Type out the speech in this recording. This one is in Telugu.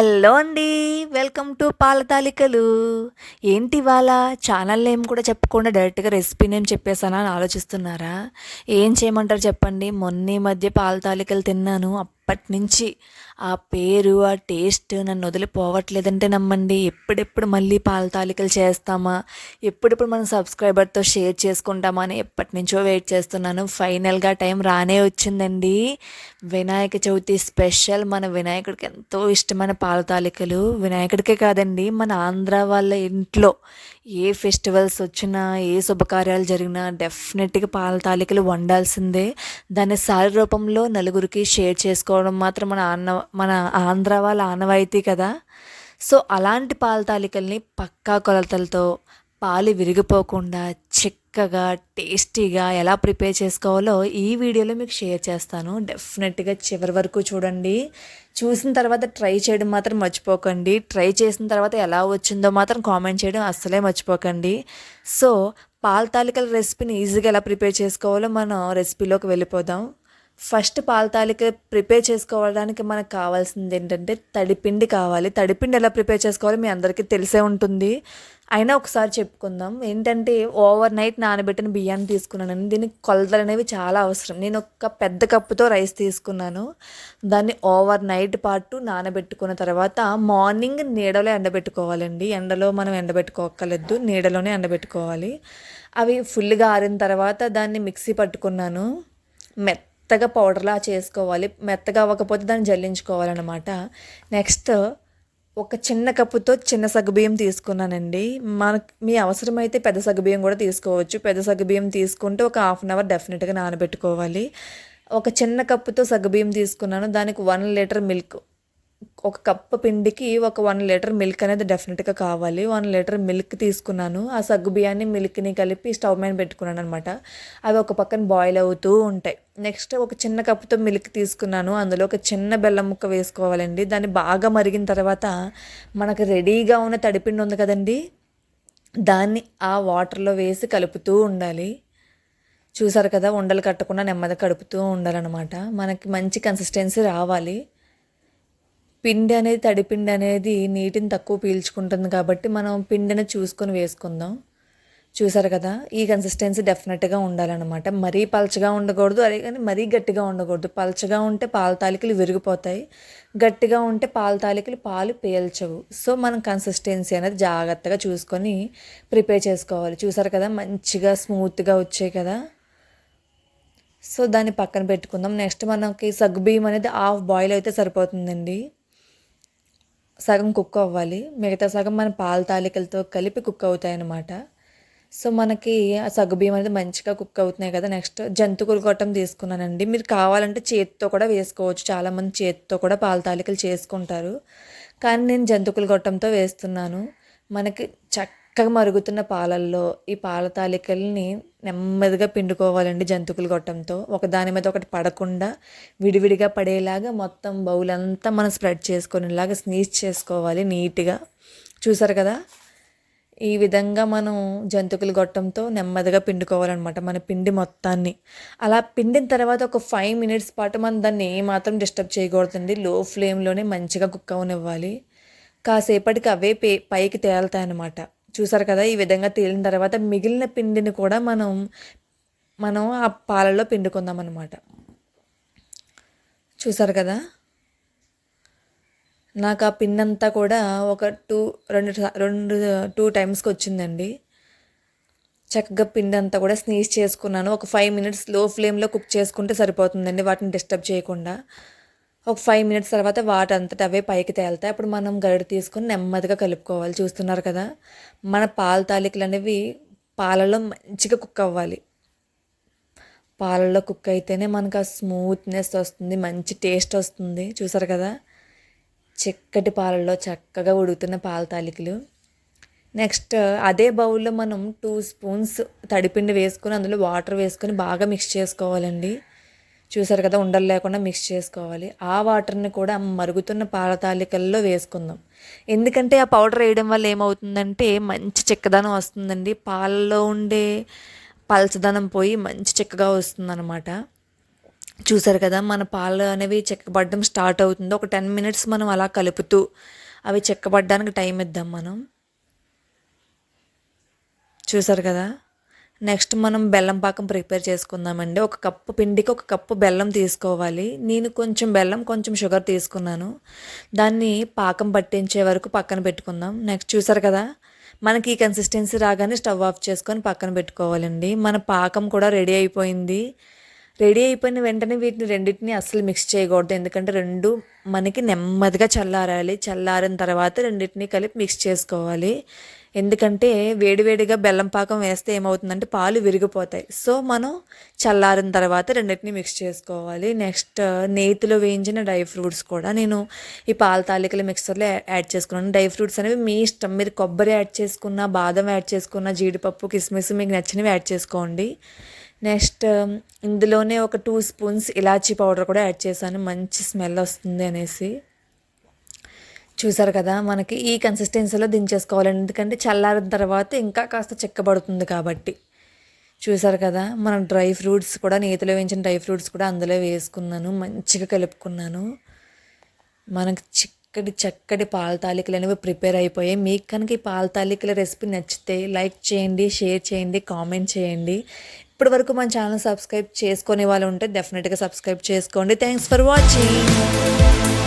El హలో అండి వెల్కమ్ టు పాల తాలికలు ఏంటి ఇవాళ? ఛానల్ నేమ్ కూడా చెప్పకుండా డైరెక్ట్గా రెసిపీ నేమ్ చెప్పేసానా అని ఆలోచిస్తున్నారా? ఏం చేయమంటారు చెప్పండి. మొన్న ఈ మధ్య పాల తాలికలు తిన్నాను. అప్పటి నుంచి ఆ పేరు ఆ టేస్ట్ నన్ను వదిలిపోవట్లేదంటే నమ్మండి. ఎప్పుడెప్పుడు మళ్ళీ పాల తాలికలు చేస్తామా? ఎప్పుడెప్పుడు మనం సబ్స్క్రైబర్తో షేర్ చేసుకుంటామా అని ఎప్పటి నుంచో వెయిట్ చేస్తున్నాను. ఫైనల్గా టైం రానే వచ్చిందండి. వినాయక చవితి స్పెషల్. మన వినాయకుడికి ఎంతో ఇష్టమైన పాల తాలికలు వినాయకుడికే కాదండి మన ఆంధ్ర వాళ్ళ ఇంట్లో ఏ ఫెస్టివల్స్ వచ్చినా ఏ శుభకార్యాలు జరిగినా డెఫినెట్గా పాల తాలికలు వండాల్సిందే. దాన్ని సారి రూపంలో నలుగురికి షేర్ చేసుకోవడం మాత్రం మన ఆన్న మన ఆంధ్ర వాళ్ళ ఆనవాయితీ కదా. సో అలాంటి పాల తాలికల్ని పక్కా కొలతలతో పాలు విరిగిపోకుండా చక్కగా టేస్టీగా ఎలా ప్రిపేర్ చేసుకోవాలో ఈ వీడియోలో మీకు షేర్ చేస్తాను. డెఫినెట్గా చివరి వరకు చూడండి. చూసిన తర్వాత ట్రై చేయడం మాత్రం మర్చిపోకండి. ట్రై చేసిన తర్వాత ఎలా వచ్చిందో మాత్రం కామెంట్ చేయడం అస్సలే మర్చిపోకండి. సో పాల తాలికల రెసిపీని ఈజీగా ఎలా ప్రిపేర్ చేసుకోవాలో మనం రెసిపీలోకి వెళ్ళిపోదాం. ఫస్ట్ పాల తాలిక ప్రిపేర్ చేసుకోవడానికి మనకు కావాల్సింది ఏంటంటే తడిపిండి కావాలి. తడిపిండి ఎలా ప్రిపేర్ చేసుకోవాలో మీ అందరికీ తెలిసే ఉంటుంది. అయినా ఒకసారి చెప్పుకుందాం. ఏంటంటే ఓవర్ నైట్ నానబెట్టిన బియ్యాన్ని తీసుకున్నాను దీనికి కొలతలు అనేవి చాలా అవసరం. నేను ఒక పెద్ద కప్పుతో రైస్ తీసుకున్నాను. దాన్ని ఓవర్ నైట్ పాటు నానబెట్టుకున్న తర్వాత మార్నింగ్ నీడలో ఎండబెట్టుకోవాలండి. ఎండలో మనం ఎండబెట్టుకోక్కర్లేదు. నీడలోనే ఎండబెట్టుకోవాలి. అవి ఫుల్గా ఆరిన తర్వాత దాన్ని మిక్సీ పట్టుకున్నాను. మెత్త మెత్తగా పౌడర్లా చేసుకోవాలి. మెత్తగా అవ్వకపోతే దాన్ని జల్లించుకోవాలన్నమాట. నెక్స్ట్ ఒక చిన్న కప్పుతో చిన్న సగ్గుబియ్యం తీసుకున్నానండి. మనకు మీ అవసరమైతే పెద్ద సగ్గుబియ్యం కూడా తీసుకోవచ్చు. పెద్ద సగ్గుబియ్యం తీసుకుంటే ఒక హాఫ్ అన్ అవర్ డెఫినెట్గా నానబెట్టుకోవాలి. ఒక చిన్న కప్పుతో సగ్గుబియ్యం తీసుకున్నాను. దానికి వన్ లీటర్ మిల్క్ ఒక కప్పు పిండికి ఒక వన్ లీటర్ మిల్క్ అనేది డెఫినెట్గా కావాలి. వన్ లీటర్ మిల్క్ తీసుకున్నాను. ఆ సగ్గు బియ్యాన్ని మిల్క్ని కలిపి స్టవ్ మీద పెట్టుకున్నాను అనమాట అవి ఒక పక్కన బాయిల్ అవుతూ ఉంటాయి. నెక్స్ట్ ఒక చిన్న కప్పుతో మిల్క్ తీసుకున్నాను. అందులో ఒక చిన్న బెల్లం ముక్క వేసుకోవాలండి. దాన్ని బాగా మరిగిన తర్వాత మనకు రెడీగా ఉన్న తడిపిండి ఉంది కదండి? దాన్ని ఆ వాటర్లో వేసి కలుపుతూ ఉండాలి. చూసారు కదా ఉండలు కట్టకుండా నెమ్మదిగా కడుపుతూ ఉండాలన్నమాట. మనకి మంచి కన్సిస్టెన్సీ రావాలి. పిండి అనేది తడిపిండి అనేది నీటిని తక్కువ పీల్చుకుంటుంది కాబట్టి మనం పిండిని చూసుకొని వేసుకుందాం. చూసారు కదా? ఈ కన్సిస్టెన్సీ డెఫినెట్గా ఉండాలన్నమాట. మరీ పలచగా ఉండకూడదు అదే కానీ మరీ గట్టిగా ఉండకూడదు. పలచగా ఉంటే పాల తాలికలు విరిగిపోతాయి. గట్టిగా ఉంటే పాల తాలికలు పాలు పేల్చవు. సో మనం కన్సిస్టెన్సీ అనేది జాగ్రత్తగా చూసుకొని ప్రిపేర్ చేసుకోవాలి. చూసారు కదా? మంచిగా స్మూత్గా వచ్చాయి కదా? సో దాన్ని పక్కన పెట్టుకుందాం. నెక్స్ట్ మనకి సగ్గుబియ్యం అనేది హాఫ్ బాయిల్ అయితే సరిపోతుందండి. సగం కుక్ అవ్వాలి. మిగతా సగం మన పాల తాలికలతో కలిపి కుక్ అవుతాయి అన్నమాట సో మనకి ఆ సగ్గుబియ్యం అనేది మంచిగా కుక్ అవుతున్నాయి కదా. నెక్స్ట్ జంతుకులు గొట్టం తీసుకున్నానండి. మీరు కావాలంటే చేతితో కూడా వేసుకోవచ్చు. చాలామంది చేతితో కూడా పాల తాలికలు చేసుకుంటారు. కానీ నేను జంతుకుల గొట్టంతో వేస్తున్నాను. మనకి చక్క చక్కగా మరుగుతున్న పాలల్లో ఈ పాల తాలికల్ని నెమ్మదిగా పిండుకోవాలండి జంతుకులు గొట్టంతో ఒక దాని మీద ఒకటి పడకుండా విడివిడిగా పడేలాగా మొత్తం బౌల్ అంతా మనం స్ప్రెడ్ చేసుకునేలాగా స్నీచ్ చేసుకోవాలి నీట్గా. చూసారు కదా? ఈ విధంగా మనం జంతుకులు గొట్టంతో నెమ్మదిగా పిండుకోవాలన్నమాట మన పిండి మొత్తాన్ని. అలా పిండిన తర్వాత ఒక ఫైవ్ మినిట్స్ పాటు మనం దాన్ని ఏమాత్రం డిస్టర్బ్ చేయకూడదండి. లో ఫ్లేమ్లోనే మంచిగా కుక్ అవనివ్వాలి కాసేపటికి అవే పే పైకి తేలుతాయన్నమాట. చూసారు కదా ఈ విధంగా తేలిన తర్వాత మిగిలిన పిండిని కూడా మనం మనం ఆ పాలలో పిండుకుందాం అనమాట చూసారు కదా? నాకు ఆ పిండి అంతా కూడా ఒక టూ రెండు రెండు టూ టైమ్స్కి వచ్చిందండి. చక్కగా పిండి అంతా కూడా స్నీజ్ చేసుకున్నాను. ఒక ఫైవ్ మినిట్స్లో ఫ్లేమ్లో కుక్ చేసుకుంటే సరిపోతుందండి వాటిని డిస్టర్బ్ చేయకుండా. ఒక ఫైవ్ మినిట్స్ తర్వాత వాటి అంతటా అవే పైకి తేలుతాయి. అప్పుడు మనం గరిట తీసుకొని నెమ్మదిగా కలుపుకోవాలి. చూస్తున్నారు కదా? మన పాల తాలికలు అనేవి పాలలో మంచిగా కుక్ అవ్వాలి. పాలలో కుక్ అయితేనే మనకు ఆ స్మూత్నెస్ వస్తుంది మంచి టేస్ట్ వస్తుంది. చూసారు కదా? చిక్కటి పాలల్లో చక్కగా ఉడుకుతున్న పాల తాలికలు. నెక్స్ట్ అదే బౌల్లో మనం టూ స్పూన్స్ తడిపిండి వేసుకొని అందులో వాటర్ వేసుకొని బాగా మిక్స్ చేసుకోవాలండి. చూసారు కదా ఉండలు లేకుండా మిక్స్ చేసుకోవాలి. ఆ వాటర్ని కూడా మరుగుతున్న పాల తాలికల్లో వేసుకుందాం. ఎందుకంటే ఆ పౌడర్ వేయడం వల్ల ఏమవుతుందంటే మంచి చిక్కదనం వస్తుందండి. పాలలో ఉండే పలచదనం పోయి మంచి చిక్కగా వస్తుందన్నమాట. చూసారు కదా మన పాలు అనేవి చెక్కబడడం స్టార్ట్ అవుతుంది. ఒక టెన్ మినిట్స్ మనం అలా కలుపుతూ అవి చెక్కబడడానికి టైం ఇద్దాం మనం. చూసారు కదా? నెక్స్ట్ మనం బెల్లం పాకం ప్రిపేర్ చేసుకుందామండి. ఒక కప్పు పిండికి ఒక కప్పు బెల్లం తీసుకోవాలి. నేను కొంచెం బెల్లం కొంచెం షుగర్ తీసుకున్నాను. దాన్ని పాకం పట్టించే వరకు పక్కన పెట్టుకుందాం. నెక్స్ట్ చూసారు కదా మనకి ఈ కన్సిస్టెన్సీ రాగానే స్టవ్ ఆఫ్ చేసుకొని పక్కన పెట్టుకోవాలండి. మన పాకం కూడా రెడీ అయిపోయింది. రెడీ అయిపోయిన వెంటనే వీటిని రెండింటిని అస్సలు మిక్స్ చేయకూడదు. ఎందుకంటే రెండు మనకి నెమ్మదిగా చల్లారాలి. చల్లారిన తర్వాత రెండింటిని కలిపి మిక్స్ చేసుకోవాలి. ఎందుకంటే వేడివేడిగా బెల్లం పాకం వేస్తే ఏమవుతుందంటే పాలు విరిగిపోతాయి. సో మనం చల్లారిన తర్వాత రెండింటిని మిక్స్ చేసుకోవాలి. నెక్స్ట్ uh, నేతిలో వేయించిన డ్రై ఫ్రూట్స్ కూడా నేను ఈ పాల తాలికల మిక్సర్లో యాడ్ చేసుకున్నాను. డ్రై ఫ్రూట్స్ అనేవి మీ ఇష్టం. మీరు కొబ్బరి యాడ్ చేసుకున్న బాదం యాడ్ చేసుకున్న జీడిపప్పు కిస్మిస్ మీకు నచ్చినవి యాడ్ చేసుకోండి. నెక్స్ట్ um, ఇందులోనే ఒక టూ స్పూన్స్ ఇలాచీ పౌడర్ కూడా యాడ్ చేశాను. మంచి స్మెల్ వస్తుంది అనేసి. చూసారు కదా మనకి ఈ కన్సిస్టెన్సీలో దించేసుకోవాలండి ఎందుకంటే చల్లారిన తర్వాత ఇంకా కాస్త చెక్కబడుతుంది కాబట్టి. చూసారు కదా మనం డ్రై ఫ్రూట్స్ కూడా నేతిలో వేయించిన డ్రై ఫ్రూట్స్ కూడా అందులో వేసుకున్నాను మంచిగా కలుపుకున్నాను. మనకు చిక్కటి చక్కటి పాల తాలికలు అనేవి ప్రిపేర్ అయిపోయాయి. మీకు కనుక ఈ పాల తాలికల రెసిపీ నచ్చితే లైక్ చేయండి షేర్ చేయండి కామెంట్ చేయండి. ఇప్పటి వరకు మన ఛానల్ సబ్స్క్రైబ్ చేసుకునే వాళ్ళు ఉంటే డెఫినెట్గా సబ్స్క్రైబ్ చేసుకోండి. Thanks for watching